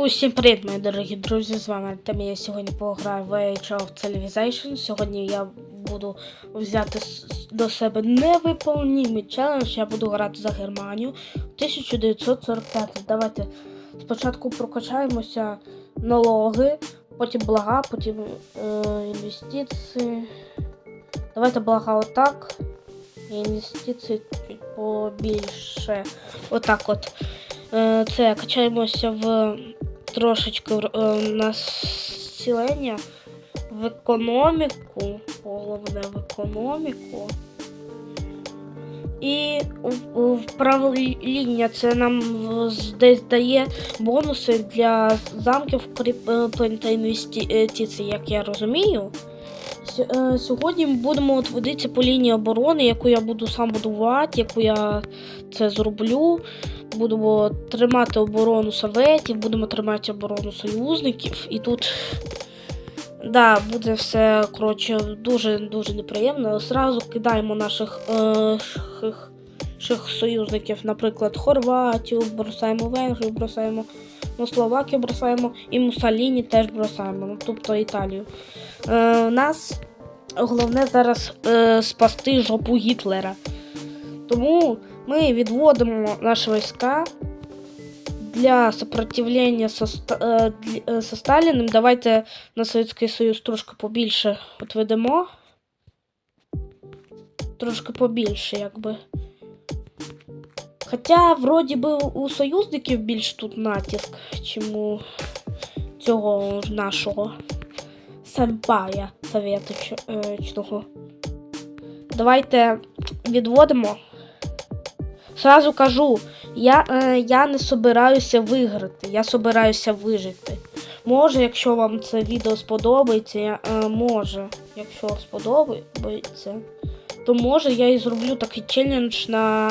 Усім привіт, мої дорогі друзі! З вами Артем. Я сьогодні пограю в Age of Civilization. Сьогодні я буду взяти до себе невиповнімий челендж. Я буду грати за Германію 1945. Давайте спочатку прокачаємося налоги, потім блага, потім е, інвестиції. Давайте блага отак. Інвестиції чуть побільше. Отак от. Е, Це качаємося в трошечки е, населення, в економіку, головне в економіку. І в- в правління це нам десь дає бонуси для замків кріплень та інвестицій, як я розумію. Е, Сьогодні ми будемо водитися по лінії оборони, яку я буду сам будувати, яку я це зроблю. Будемо тримати оборону советів, будемо тримати оборону союзників. І тут да, буде все коротше дуже-дуже неприємно. Зразу кидаємо наших е, ших, ших союзників, наприклад, Хорватію, бросаємо Венгрію, бросаємо ну, Словакію, бросаємо і Мусаліні теж бросаємо, ну, тобто Італію. Е, у нас головне зараз е, спасти жопу Гітлера. Тому ми відводимо наші війська для сопротивлення со, е, е, со Сталіним. Давайте на Совєтський Союз трошки побільше отведемо. Трошки побільше, якби. Хоча, вроді би, у союзників більш тут натиск, чим у цього нашого сенпая совєточного. Давайте відводимо. Сразу кажу, я, е, я не собираюся виграти, я собираюся вижити. Може, якщо вам це відео сподобається, я, е, може, якщо сподобається, то може я і зроблю такий челендж на.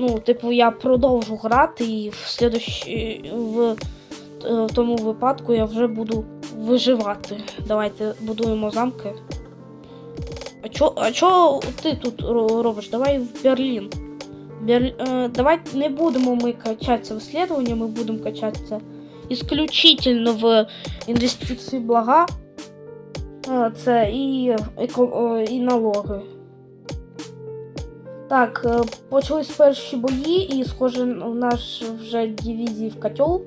Ну, типу, я продовжу грати і в слідущ- в, е, в тому випадку я вже буду виживати. Давайте будуємо замки. А чо, а чо ти тут робиш? Давай в Берлін. Бер... Е, давай не будемо ми качатися в исследования, ми будемо качатися исключительно в інвестиції блага. Це і, і налоги. Так, е, почались перші бої, і схоже, у нас вже дивізії в котел.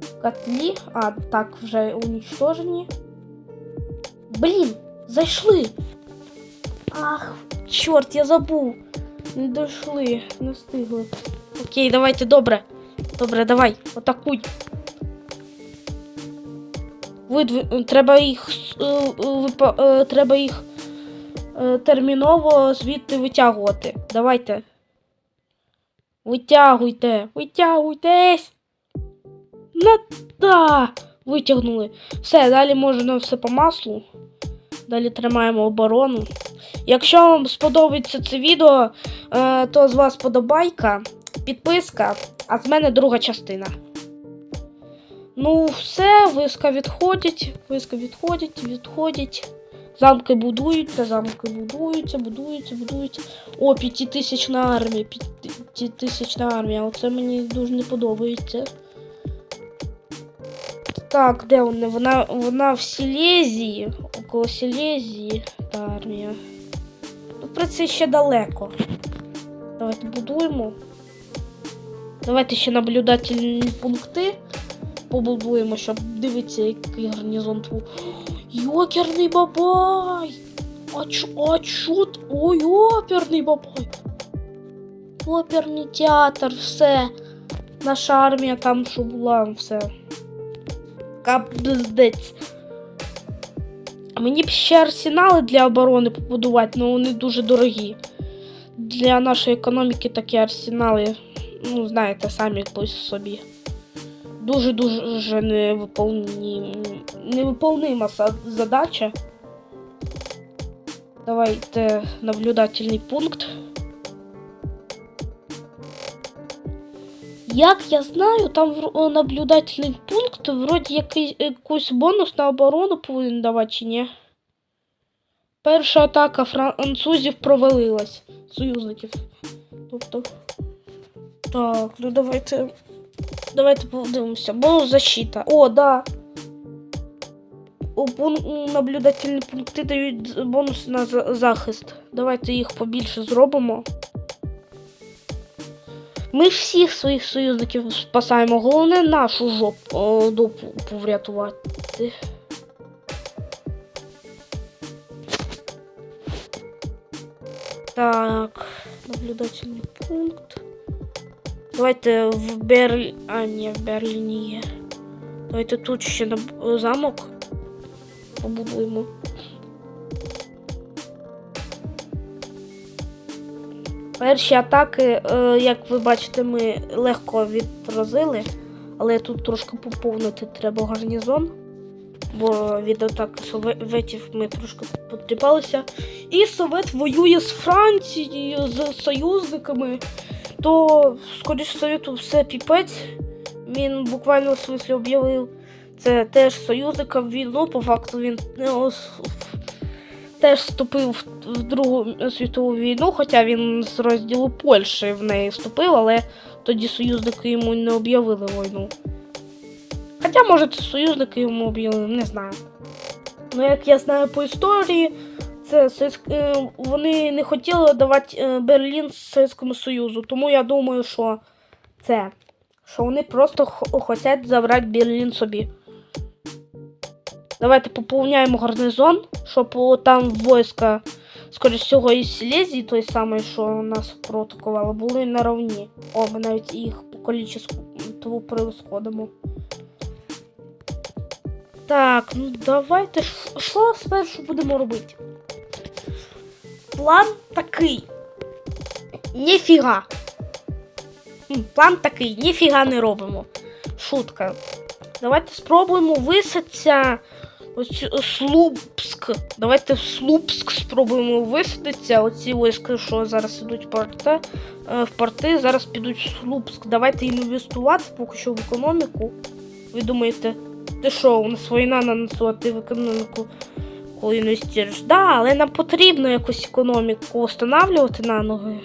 В котлі. А, так, вже уничтожені. Блін, зайшли. Ах, чорт, я забув. Не дійшли, не встигли. Окей, давайте, добре. Добре, давай, атакуй. Видви... Треба їх. е, е, Треба їх терміново звідти витягувати. Давайте. Витягуйте, витягуйтесь. На! Витягнули. Все, далі можна все по маслу. Далі тримаємо оборону. Якщо вам сподобається це відео, е, то з вас подобайка, підписка, а з мене друга частина. Ну, все, виска відходять, виска відходять, відходять. Замки будуються, замки будуються, будуються, будуються. О, п'ятитисячна армія, п'ятитисячна армія. Оце мені дуже не подобається. Так, де вона? Вона, вона в Сілезії, около Сілезії та армія. Ну, про це ще далеко. Давайте будуємо. Давайте ще наблюдательні пункти побудуємо, щоб дивитися, який гарнізон. Йокерний бабай! А чо, а чо? Ой, оперний бабай! Оперний театр, все. Наша армія там, що була, все. Капздець. Мені б ще арсенали для оборони побудувати, але вони дуже дорогі. Для нашої економіки такі арсенали, ну, знаєте, самі по собі. Дуже-дуже невиповні... невиповнима задача. Давайте наблюдательний пункт. Як я знаю, там наблюдательний пункт вроді який, якийсь бонус на оборону повинен давати чи ні. Перша атака французів провалилась. Союзників. Тобто. Так, ну давайте давайте подивимося. Бонус защита. О, да. Наблюдательні пункти дають бонус на за- захист. Давайте їх побільше зробимо. Ми всіх своїх союзників спасаємо. Головне нашу жопу о, дупу врятувати. Так, наблюдательний пункт. Давайте в Берлі... А, ні, в Берліні є. Давайте тут ще на замок побудуємо. Перші атаки, е, як ви бачите, ми легко відразили, але тут трошки поповнити треба гарнізон, бо від атаки советів ми трошки потріпалися. І совет воює з Францією, з союзниками, то, скоріш совету, все піпець. Він буквально в смислі об'явив це теж союзника в війну, по факту він не ос- теж вступив в Другу світову війну, хоча він з розділу Польщі в неї вступив, але тоді союзники йому не об'явили війну. Хоча, може, це союзники йому об'явили, не знаю. Ну, як я знаю по історії, це е, вони не хотіли давати е, Берлін Совєтському Союзу, тому я думаю, що це. Що вони просто хочуть забрати Берлін собі. Давайте поповняємо гарнизон, щоб там війська, скоріш всього, із Сілезії, той самий, що нас проатакували, були на равні. О, ми навіть їх по кількості превосходимо. Так, ну давайте. Що спершу будемо робити? План такий. Ніфіга. План такий, ніфіга не робимо. Шутка. Давайте спробуємо висадитися. Ось Слупськ. Давайте в Слупськ спробуємо висадитися. Оці війська, що зараз ідуть в порти, е, в порти, зараз підуть в Слупськ. Давайте їм інвестувати поки що в економіку. Ви думаєте, ти що, у нас війна на ти в економіку коли інвестуєш? Да, але нам потрібно якусь економіку встановлювати на ноги.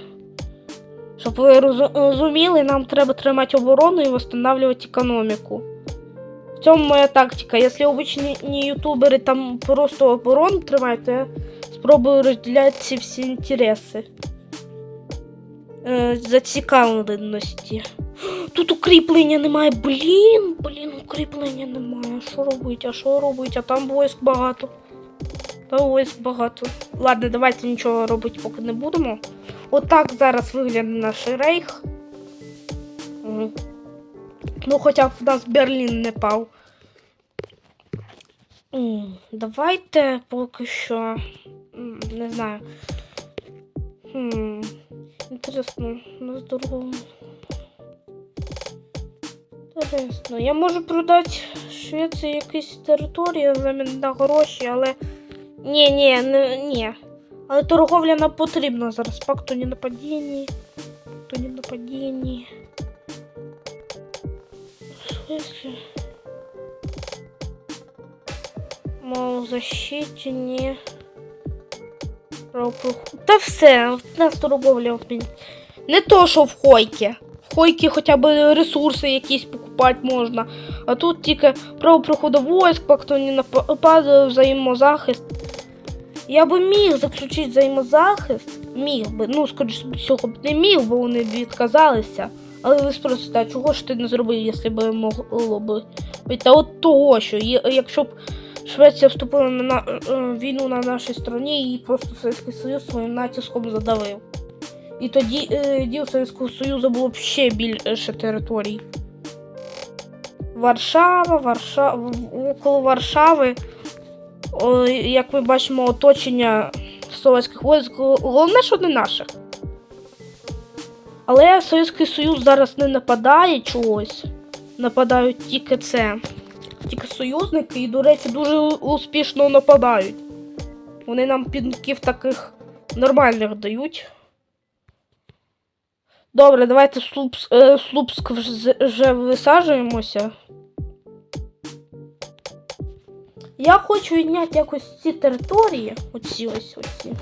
Щоб ви розуміли, нам треба тримати оборону і встановлювати економіку. В цьому моя тактика. Якщо обичні ні ютубери там просто оборону тримають, то я спробую розділяти ці всі інтереси. Е, зацікавленості. Тут укріплення немає. Блін, блін, укріплення немає. Що робити? А що робити? А там войск багато. Войск багато. Ладно, давайте нічого робити поки не будемо. Отак зараз виглядає наш рейх. Мгм. Ну, хоча б в нас Берлін не пав. Давайте поки що. Не знаю. Хм. Інтересно, у нас дорого. Інтересно. Я можу продати Швеції якісь території замін на гроші, але. Ні, ні, не, ні. Але торговля нам потрібна зараз. Пакту не нападінні. То не нападінні. Мол, защиті, ні. Та все, в нас торговля. блін. Не то, що в Хойке. В Хойке хоча б ресурси якісь покупати можна. А тут тільки право проходу войск, пакту не нападу, взаємозахист. Я би міг заключити взаємозахист. Міг би. Ну, скоріше всього б не міг, бо вони б відказалися. Але ви спросите, а чого ж ти не зробив, якщо б могло бути? Та от того, що якщо б Швеція вступила на, на е, війну на нашій стороні, її просто Совєтський Союз своїм натиском задавив. І тоді е, діл Совєтського Союзу було б ще більше територій. Варшава, Варшава, около Варшави, о, як ми бачимо, оточення совєтських військ, головне, що не наших. Але Совєтський Союз зараз не нападає чогось. Нападають тільки це. Тільки союзники і, до речі, дуже успішно нападають. Вони нам підників таких нормальних дають. Добре, давайте в Слупск, е, Слупск вже висаджуємося. Я хочу відняти якось ці території. Оці ось оці.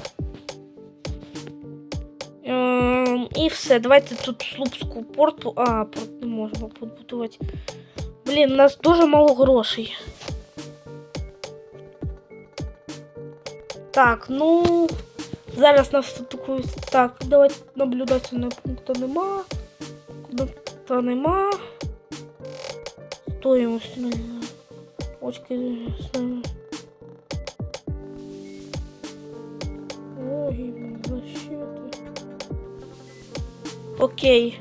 Е, Ем, і все, давайте тут Слупську порту. А, порт не можемо побудувати. Блін, у нас дуже мало грошей. Так, ну. Зараз нас тут такої. Так, давайте наблюдательного пункту нема. Пункта нема. Стоїмость. не знаю. Очки. ставимо. Ой, защита. Окей.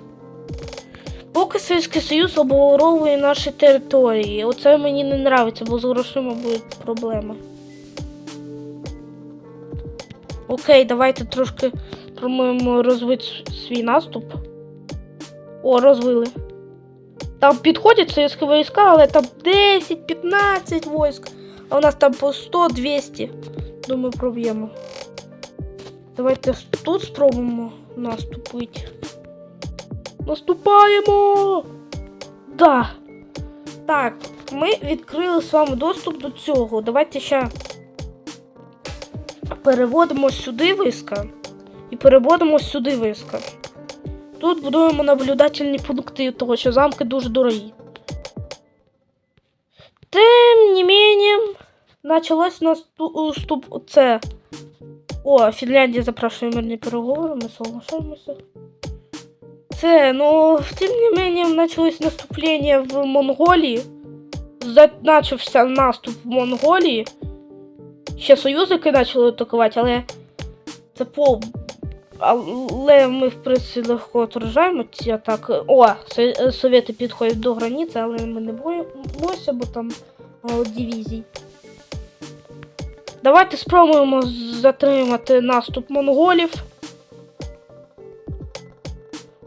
Поки Совєтський Союз обороновує наші території. Оце мені не нравиться, бо з грошима будуть проблеми. Окей, давайте трошки пробуємо розвити свій наступ. О, розвили. Там підходять совєтські війська, але там 10-15 військ. А у нас там по 100-200. Думаю, проб'ємо. Давайте тут спробуємо наступити. Наступаємо! Да. Так, ми відкрили з вами доступ до цього. Давайте ще переводимо сюди виска і переводимо сюди виска. Тут будуємо наблюдательні пункти, того що замки дуже дорогі. Тим не менее, почалось наступ. Це. О, Фінляндія запрашує мирні переговори, ми соглашаємося. Це, ну, тим не менее, почалось наступлення в Монголії. Начався наступ в Монголії. Ще союзники почали атакувати, але це по. Але ми, в принципі, легко отражаємо ці атаки. О, со- совєти підходять до границі, але ми не боїмося, бо там дивізій. Давайте спробуємо затримати наступ монголів.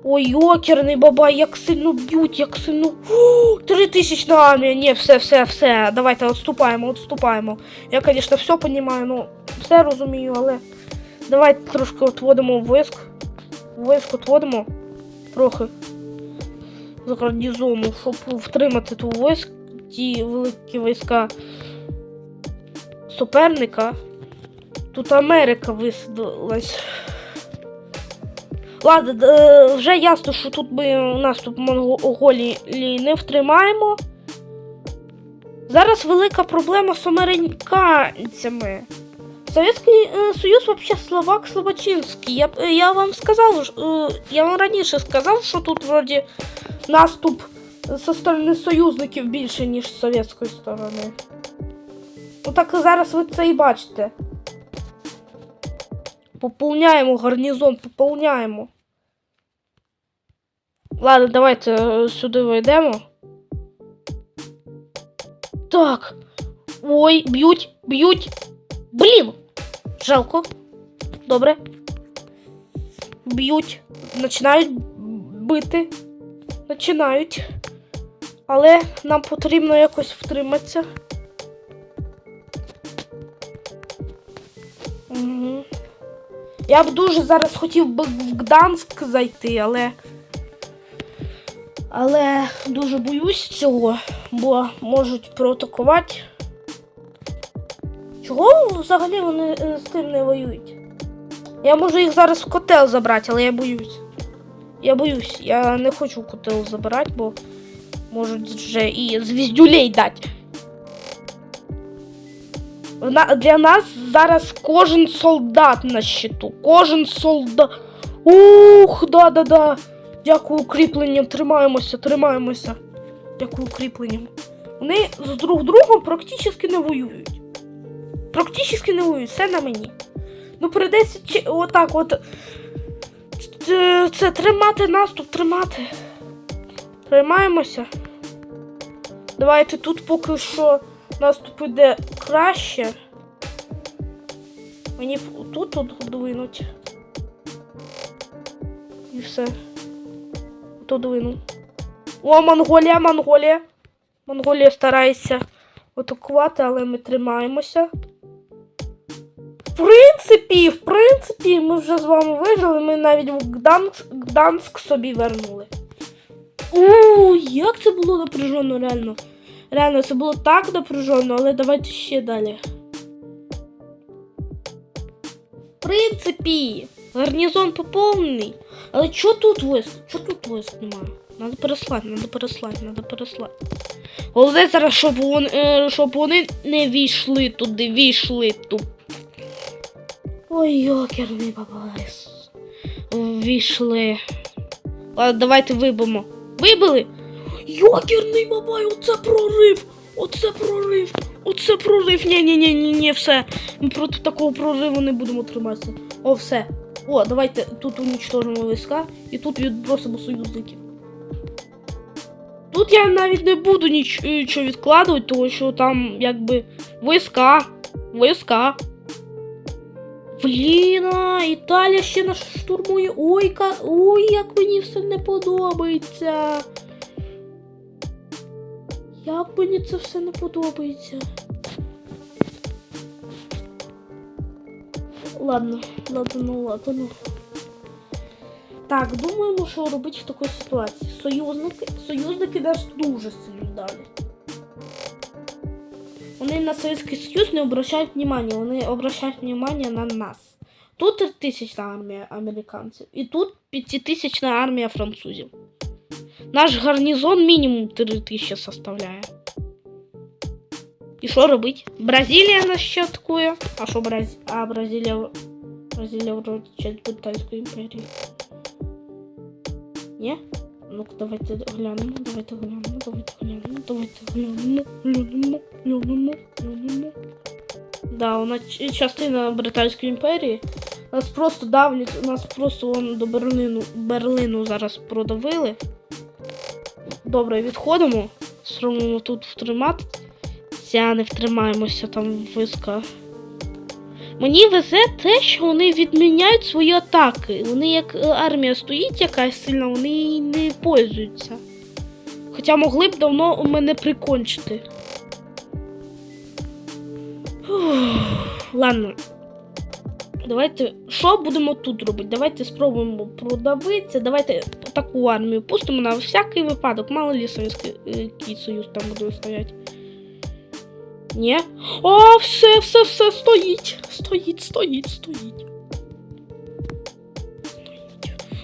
Ой, йокерний бабай, як сильно б'ють, як сильно. Фу, Три тисячна армія. Ні, все, все, все. Давайте відступаємо, відступаємо. Я, звісно, все розумію, але давайте трошки отводимо виск. Виск отводимо трохи з гарнізону, щоб втримати ту виск, ті великі війська суперника. Тут Америка висадилась. Ладно, е, вже ясно, що тут ми наступ Монголії не втримаємо. Зараз велика проблема з американцями. Совєтський е, Союз взагалі словак Слободчинський. Я, е, я вам сказав, ж, е, я вам раніше сказав, що тут вроді наступ зі сторони союзників більше, ніж з совєтської сторони. Ну так зараз ви це і бачите. Поповняємо гарнізон, поповняємо. Ладно, давайте е, сюди вийдемо. Так. Ой, б'ють, б'ють. Блін. Жалко. Добре. Б'ють. Починають бити. Починають. Але нам потрібно якось втриматися. Угу. Я б дуже зараз хотів би в Гданськ зайти, але. Але дуже боюсь цього, бо можуть проатакувати. Чого взагалі вони е, з тим не воюють? Я можу їх зараз в котел забрати, але я боюсь. Я боюсь, я не хочу котел забирати, бо можуть вже і звіздюлей дати. Для нас зараз кожен солдат на щиту. Кожен солдат. Ух, да-да-да. Дякую укріпленням. Тримаємося, тримаємося. Дякую укріпленням. Вони з друг другом практично не воюють. Практично не воюють, все на мені. Ну, прийдеться отак от. Це, це тримати наступ, тримати. Тримаємося. Давайте тут поки що наступ іде краще. Мені тут тут двинуть. І все. Тут двину. О, Монголія, Монголія. Монголія старається атакувати, але ми тримаємося. В принципі, в принципі, ми вже з вами вижили, ми навіть в Гданськ, Гданськ собі вернули. У, як це було напряжено, реально. Реально, це було так напряжено, але давайте ще далі. В принципі, гарнізон поповнений. Але чо тут виск? Чо тут виск немає? Надо переслати, надо переслати, надо переслати. Головне зараз, щоб вони, е, щоб вони не війшли туди, війшли тут. Ой, йокерний бабайс. Війшли. Ладно, давайте вибимо. Вибили? Йокерний бабай, оце прорив! Оце прорив! Оце прорив! Ні, ні, ні, ні, ні, все. Ми проти такого прориву не будемо триматися. О, все. О, давайте тут уничтожимо війська і тут відбросимо союзників. Тут я навіть не буду нічого відкладувати, тому що там якби війська. Війська. Блін, а, Італія ще нас штурмує. Ой, ка... Ой, як мені все не подобається. Як мені це все не подобається. Ладно, ладно, ну ладно. ну. Так, думаємо, що робити в такій ситуації. Союзники, союзники нас дуже сильно далі. Вони на Советский Союз не обращають внимания, вони обращають внимание на нас. Тут тисячна армія американців, і тут п'ятитисячна армія французів. Наш гарнізон мінімум 3 тисячі составляє. І що робить? Бразилія нас ще атакує. А що Бразі... А Бразилія. Бразилія вроде часть Британської імперії. Ні? Ну-ка, давайте глянемо, давайте глянемо, давайте глянемо, давайте глянемо, глянемо, глянемо, глянемо. Да, вона частина Британської імперії. Нас просто давлять, нас просто вон до Берлину, Берлину зараз продавили. Добре, відходимо. Спробуємо тут втриматися, не втримаємося там виска. Мені везе те, що вони відміняють свої атаки. Вони як е, армія стоїть якась сильна, вони не пользуються. Хоча могли б давно у мене прикончити. Фух, Ладно. Давайте. Що будемо тут робити? Давайте спробуємо продавитися. Давайте таку армію пустимо на всякий випадок. Мало Совєтський е, Союз там буде стояти. Ні? О, все, все, все, стоїть. Стоїть, стоїть, стоїть.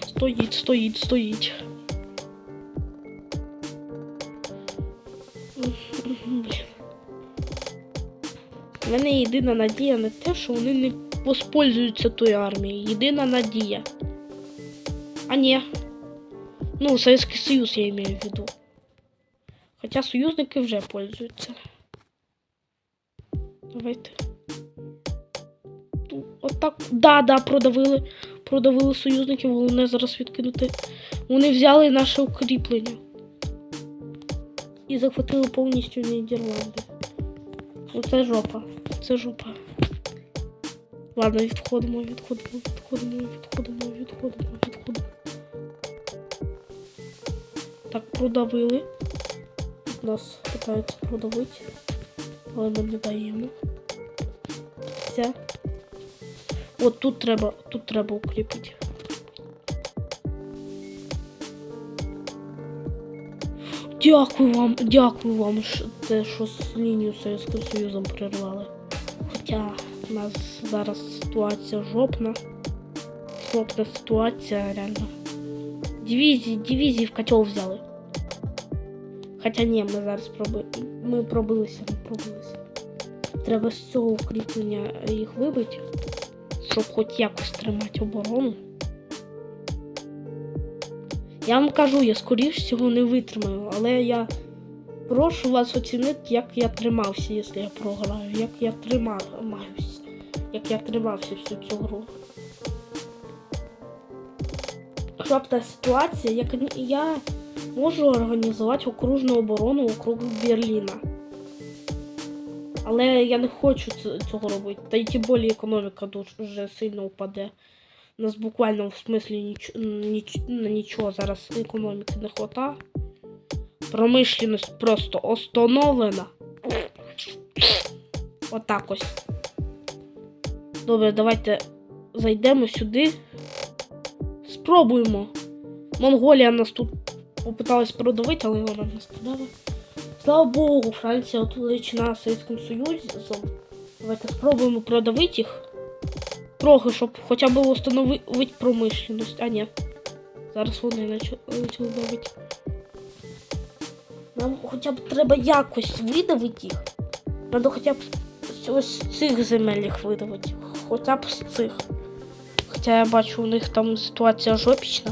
Стоїть, стоїть, стоїть. У мене єдина надія на те, що вони не воспользуються тою армією. Єдина надія. А ні. Ну, Советский Союз я имею в виду. Хоча союзники вже пользуються. Давайте. Отак. Да, да, продавили. Продавили союзників, головне зараз відкинути. Вони взяли наше укріплення. І захватили повністю Нідерланди. Оце жопа. Це жопа. Ладно, відходимо, відходимо, відходимо, відходимо, відходимо, відходимо. Так, продавили. Нас питаються продавити. Але ми не даємо. Все. От тут треба, тут треба укріпити. Дякую вам, дякую вам, те, що з лінію з Союзом прервали. Хоча у нас зараз ситуація жопна. Жопна ситуація, реально. Дивізії, дивізії в котел взяли. Хоча ні, ми зараз проби... ми пробилися, ми пробилися. Треба з цього укріплення їх вибити, щоб хоч якось тримати оборону. Я вам кажу, я скоріш всього не витримаю, але я прошу вас оцінити, як я тримався, якщо я програю, як я тримаюсь, як я тримався всю цю гру. Жопна ситуація, як я можу організувати окружну оборону округ Берліна. Але я не хочу цього робити. Та й тим більше економіка дуже сильно впаде. У нас буквально в смислі ніч, ніч, нічого зараз економіки не хвата. Промишленість просто остановлена. Отак ось. Добре, давайте зайдемо сюди. Спробуємо. Монголія нас тут попиталась продавити, але вона не сказала. Слава Богу, Франція отвлечена Совєтським Союзом. Давайте спробуємо продавити їх. Трохи, щоб хоча б встановити промишленість. А ні. Зараз вони почали давити. Нам хоча б треба якось видавити їх. Треба хоча б ось з цих земель їх видавити. Хоча б з цих. Хоча я бачу, у них там ситуація жопічна.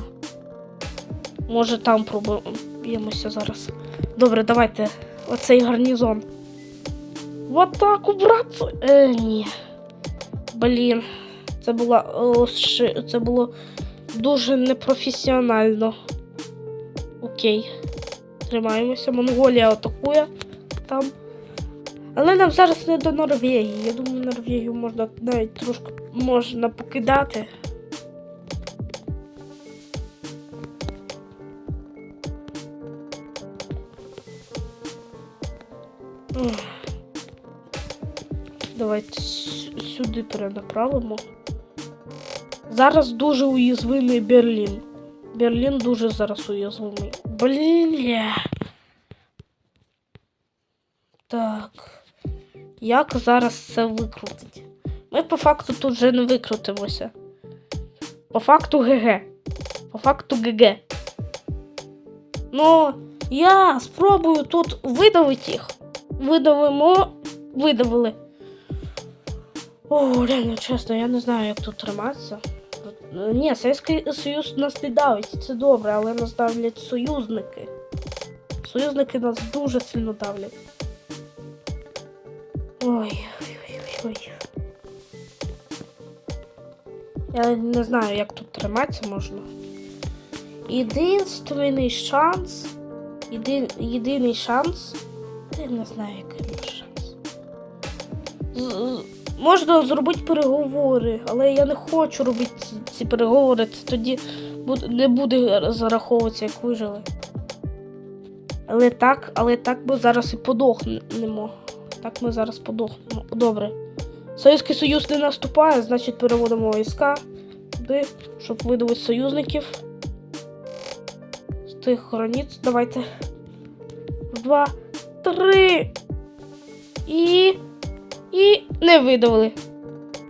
Може там пробуємося зараз. Добре, давайте. Оцей гарнізон. В атаку, братці! Е, ні. Блін. Це була. о, ши- Це було дуже непрофесіонально. Окей. Тримаємося. Монголія атакує там. Але нам зараз не до Норвегії. Я думаю, Норвегію можна навіть трошки можна покидати. Давайте сюди перенаправимо. Зараз дуже уязвимий Берлін. Берлін дуже зараз уязвимий. Блін. Так. Як зараз це викрутить? Ми по факту тут вже не викрутимося. По факту ГГ. По факту ГГ. Ну, я спробую тут видавити їх. Видавимо. Видавили. О, реально, чесно, я не знаю, як тут триматися. Ні, Совєтський Союз нас не давить, це добре, але нас давлять союзники. Союзники нас дуже сильно давлять. Ой, ой, ой, ой. Я не знаю, як тут триматися можна. Єдинственний шанс. Єди, єдиний шанс. Я не знаю, який шанс. З- Можна зробити переговори, але я не хочу робити ці, переговори. Це тоді не буде зараховуватися, як вижили. Але так, але так ми зараз і подохнемо. Так ми зараз подохнемо. Добре. Союзький Союз не наступає, значить переводимо війська туди, щоб видавити союзників. З тих границь. Давайте. Два, три. І. І не видавили.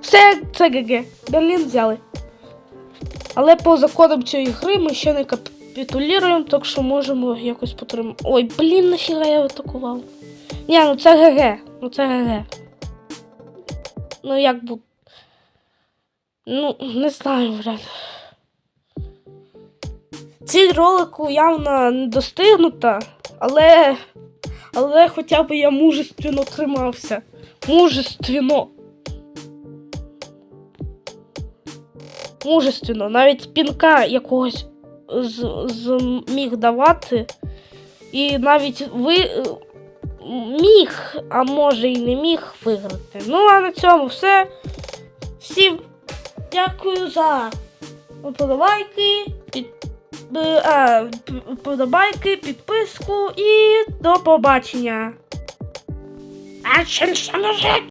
Все, це ГГ. Берлін взяли. Але по законам цієї гри ми ще не капітулюємо, так що можемо якось потримати. Ой, блін, нафіга я атакував. Ні, ну це ГГ. Ну це ГГ. Ну як бу. Ну, не знаю, блядь. Ціль ролику явно не достигнута, але. Але хоча б я мужественно тримався. Мужественно. Мужественно. Навіть пінка якогось зміг давати. І навіть ви е, міг, а може і не міг виграти. Ну, а на цьому все. Всім дякую за подобайки, під, е, а, подобайки, підписку і до побачення. А чим ще може?